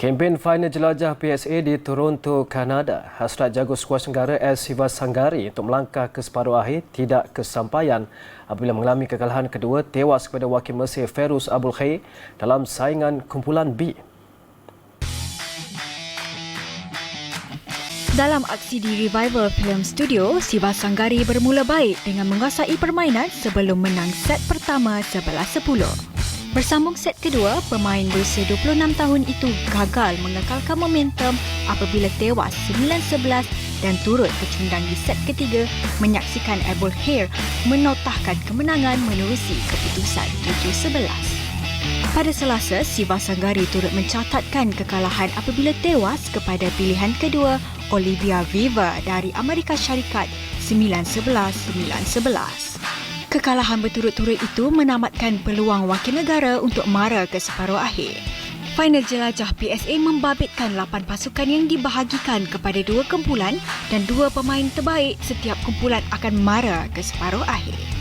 Kempen final jelajah PSA di Toronto, Kanada. Hasrat jago skuas negara S. Siva Sanggari untuk melangkah ke separuh akhir tidak kesampaian apabila mengalami kekalahan kedua tewas kepada wakil Mesir Ferus Abul Khair dalam saingan kumpulan B. Dalam aksi di Revival Film Studio, Siva Sanggari bermula baik dengan menguasai permainan sebelum menang set pertama 11-10. Bersambung set kedua, pemain berusia 26 tahun itu gagal mengekalkan momentum apabila tewas 9-11 dan turut bercundang di set ketiga menyaksikan Abel Hair menotahkan kemenangan menerusi keputusan 7-11. Pada Selasa, Siva Sanggari turut mencatatkan kekalahan apabila tewas kepada pilihan kedua Olivia Viva dari Amerika Syarikat 9-11-9-11. Kekalahan berturut-turut itu menamatkan peluang wakil negara untuk mara ke separuh akhir. Final jelajah PSA membabitkan 8 pasukan yang dibahagikan kepada dua kumpulan dan dua pemain terbaik setiap kumpulan akan mara ke separuh akhir.